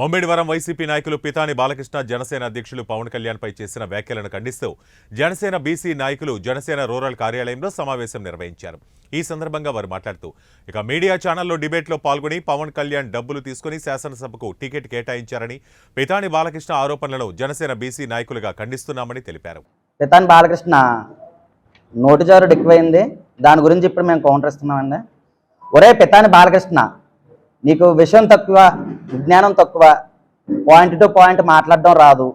మొమ్మిడివరం YCP నాయకులు పితాని బాలకృష్ణ జనసేన అధ్యక్షులు పవన్ కళ్యాణ్ పై చేసిన వ్యాఖ్యలను ఖండిస్తూ జనసేన బీసీ నాయకులు జనసేన రూరల్ కార్యాలయంలో సమావేశం నిర్వహించారు. ఈ సందర్భంగా వారు మాట్లాడుతూ ఇక మీడియా ఛానల్లో డిబేట్లో పాల్గొని పవన్ కళ్యాణ్ డబ్బులు తీసుకుని శాసనసభకు టికెట్ కేటాయించారని పితాని బాలకృష్ణ ఆరోపణలను జనసేన బీసీ నాయకులుగా ఖండిస్తున్నామని తెలిపారు. పితాని బాలకృష్ణ నోటిజారుడు ఎక్కువైంది. దాని గురించి ఇప్పుడు మేము కౌంటర్ ఇస్తున్నామండి. ఒరే పితాని బాలకృష్ణ నీకు విషయం తక్కువ విజ్ఞానం తక్కువ పాయింట్ టు పాయింట్ మాట్లాడడం రాదు.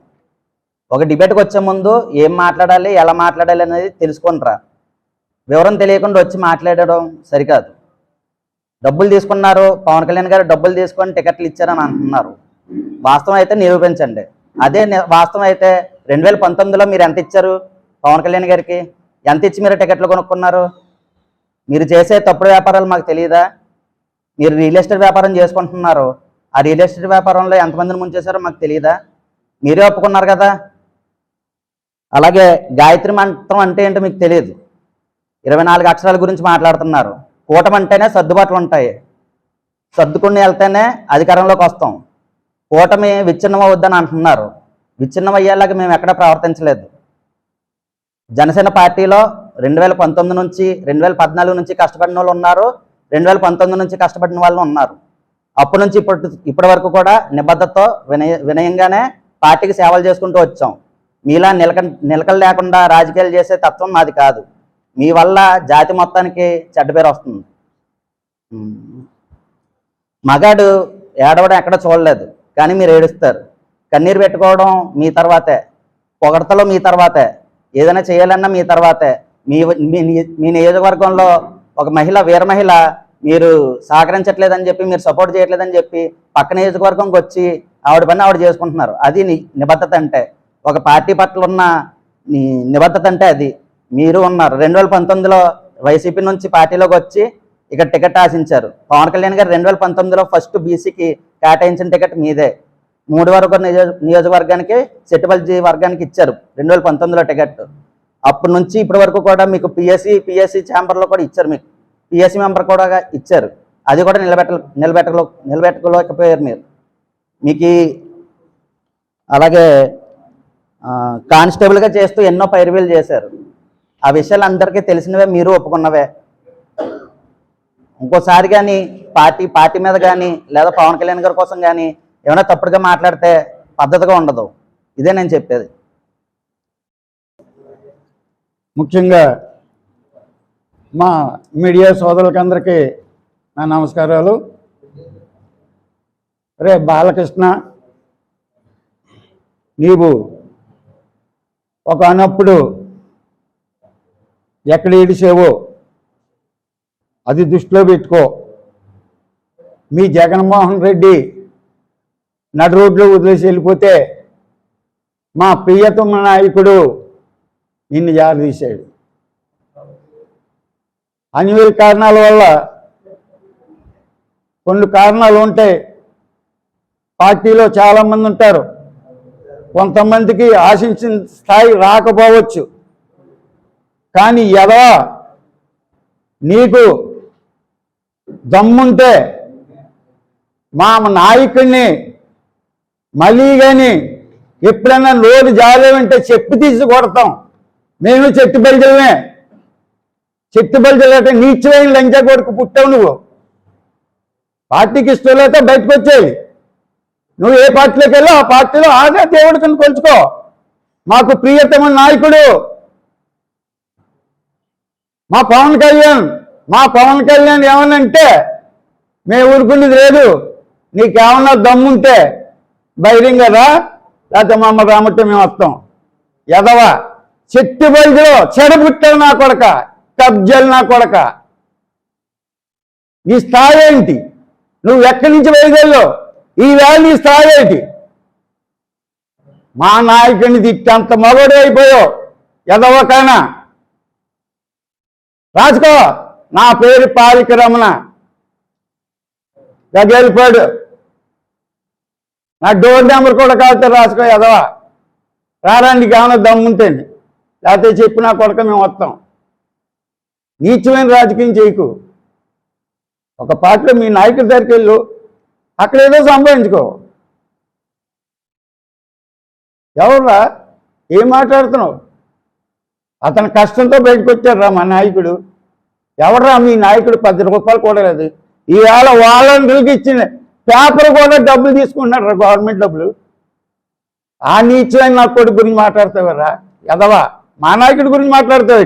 ఒక డిబేట్కి వచ్చే ముందు ఏం మాట్లాడాలి ఎలా మాట్లాడాలి అనేది తెలుసుకుంటారా వివరం తెలియకుండా వచ్చి మాట్లాడడం సరికాదు. డబ్బులు తీసుకున్నారు పవన్ కళ్యాణ్ గారు డబ్బులు తీసుకొని టికెట్లు ఇచ్చారని అంటున్నారు. వాస్తవం అయితే నిరూపించండి. అదే వాస్తవం అయితే రెండు వేల పంతొమ్మిదిలో మీరు ఎంత ఇచ్చారు పవన్ కళ్యాణ్ గారికి? ఎంత ఇచ్చి మీరు టికెట్లు కొనుక్కున్నారు? మీరు చేసే తప్పుడు వ్యాపారాలు మాకు తెలియదా? మీరు రియల్ ఎస్టేట్ వ్యాపారం చేసుకుంటున్నారు ఆ రియల్ ఎస్టేట్ వ్యాపారంలో ఎంతమందిని ముంచేశారో మాకు తెలియదా మీరే ఒప్పుకున్నారు కదా? అలాగే గాయత్రి మంత్రం అంటే ఏంటో మీకు తెలియదు ఇరవై నాలుగు అక్షరాల గురించి మాట్లాడుతున్నారు. కూటమి అంటేనే సర్దుబాట్లు ఉంటాయి. సర్దుకుని వెళ్తేనే అధికారంలోకి వస్తాం. కూటమి విచ్ఛిన్నం అవుద్దని అంటున్నారు. విచ్ఛిన్నం అయ్యేలాగా మేము ఎక్కడ ప్రవర్తించలేదు. జనసేన పార్టీలో రెండు వేల పంతొమ్మిది నుంచి రెండు వేల పద్నాలుగు నుంచి కష్టపడిన వాళ్ళు ఉన్నారు. రెండు వేల పంతొమ్మిది నుంచి కష్టపడిన వాళ్ళు ఉన్నారు. అప్పటి నుంచి ఇప్పటి ఇప్పటి వరకు కూడా నిబద్ధతతో వినయ వినయంగానే పార్టీకి సేవలు చేసుకుంటూ వచ్చాం. మీలా నిలక నిలకలు లేకుండా రాజకీయాలు చేసే తత్వం నాది కాదు. మీ వల్ల జాతి మొత్తానికి చెడ్డ పేరు వస్తుంది. మగాడు ఏడవడం ఎక్కడ చూడలేదు కానీ మీరు ఏడుస్తారు. కన్నీరు పెట్టుకోవడం మీ తర్వాతే పొగడతలో మీ తర్వాతే ఏదైనా చేయాలన్నా మీ తర్వాతే. మీ మీ మీ నియోజకవర్గంలో ఒక మహిళ వీర మహిళ మీరు సహకరించట్లేదని చెప్పి మీరు సపోర్ట్ చేయట్లేదని చెప్పి పక్క నియోజకవర్గంకి వచ్చి ఆవిడ పని ఆవిడ చేసుకుంటున్నారు. అది నిబద్ధత అంటే. ఒక పార్టీ పట్ల ఉన్న నిబద్ధత అంటే అది. మీరు ఉన్నారు. రెండు వేల పంతొమ్మిదిలో వైసీపీ నుంచి పార్టీలోకి వచ్చి ఇక్కడ టికెట్ ఆశించారు. పవన్ కళ్యాణ్ గారు రెండు వేల పంతొమ్మిదిలో ఫస్ట్ బీసీకి కేటాయించిన టికెట్ మీదే. మూడు వరకు నియోజ నియోజకవర్గానికి సెట్టుబల్జీ వర్గానికి ఇచ్చారు. రెండు వేల పంతొమ్మిదిలో టికెట్. అప్పటి నుంచి ఇప్పటి వరకు కూడా మీకు పిఎస్సి పిఎస్సి ఛాంబర్లో కూడా ఇచ్చారు మీకు. పిఎస్సి మెంబర్ కూడా ఇచ్చారు. అది కూడా నిలబెట్ట నిలబెట్టలో నిలబెట్టలేకపోయారు మీరు. మీకు అలాగే కానిస్టేబుల్గా చేస్తూ ఎన్నో పైరువీలు చేశారు. ఆ విషయాలు అందరికీ తెలిసినవే మీరు ఒప్పుకున్నవే. ఇంకోసారి కానీ పార్టీ పార్టీ మీద కానీ లేదా పవన్ కళ్యాణ్ గారి కోసం కానీ ఏమైనా తప్పుడుగా మాట్లాడితే పద్ధతిగా ఉండదు. ఇదే నేను చెప్పేది. ముఖ్యంగా మా మీడియా సోదరులకందరికీ నా నమస్కారాలు. రే బాలకృష్ణ నీవు ఒక అన్నప్పుడు ఎక్కడ ఏడిసేవో అది దృష్టిలో పెట్టుకో. మీ జగన్మోహన్ రెడ్డి నడు రోడ్లో వదిలేసి వెళ్ళిపోతే మా ప్రియతమ నాయకుడు నిన్ను జారదీశాడు అనివార్య కారణాల వల్ల కొన్ని కారణాలు ఉంటాయి పార్టీలో చాలామంది ఉంటారు. కొంతమందికి ఆశించిన స్థాయి రాకపోవచ్చు. కానీ ఎదవా నీకు దమ్ముంటే మా నాయకుడిని మళ్ళీ కానీ ఎప్పుడైనా నోరు జాలేమంటే చెప్పి తీసి కొడతాం. మేము చెట్టు బలిజలమే చెట్టు బలిజలంటే నీచమైన లంచా కొడుకు పుట్టావు నువ్వు. పార్టీకి ఇష్టం లేక బయటకు వచ్చేయి. నువ్వు ఏ పార్టీలోకి వెళ్ళో ఆ పార్టీలో ఆగా దేవుడితో కొలుచుకో. మాకు ప్రియతమ నాయకుడు. మా పవన్ కళ్యాణ్ మా పవన్ కళ్యాణ్ ఏమనంటే మేము ఊరుకునేది లేదు. నీకేమన్నా దమ్ముంటే బహిరంగ కదా లేకపోతే మా అమ్మ రామట్టే మేము వస్తాం ఎదవా చెట్టు బయలులో చెడబుట్టలు నా కొడక కబ్జలు నా కొడక. నీ స్థాయి ఏంటి? నువ్వు ఎక్కడి నుంచి బయలుదేరావు ఈవేళ నీ స్థాయి ఏంటి? మా నాయకుడిని తిట్టంత మగడు అయిపోయావు. ఎదవకైనా రాసుకో. నా పేరు పాలిక రమణ. గెలిపాడు నా డోర్ నెంబర్ కూడా కాకపోతే రాసుకో ఎదవా. రారాండి నీకు దమ్ముంటేండి లేకపోతే చెప్పినా కొడక మేము వస్తాం. నీచమైన రాజకీయం చేయకు. ఒక పార్టీలో మీ నాయకుడి దగ్గరికి వెళ్ళు. అక్కడ ఏదో సంపాదించుకో. ఎవర్రా? ఏం మాట్లాడుతున్నావు? అతను కష్టంతో బయటకు వచ్చాడురా మా నాయకుడు. ఎవర్రా మీ నాయకుడు? పది రూపాయలు కూడా లేదు. ఈవేళ వాలంటీర్లకు ఇచ్చిన పేపర్ కూడా డబ్బులు తీసుకుంటున్నారు గవర్నమెంట్ డబ్బులు. ఆ నీచమైన నా కొడుకు గురించి మాట్లాడతావరా? ఎదవా మా నాయకుడి గురించి మాట్లాడతావు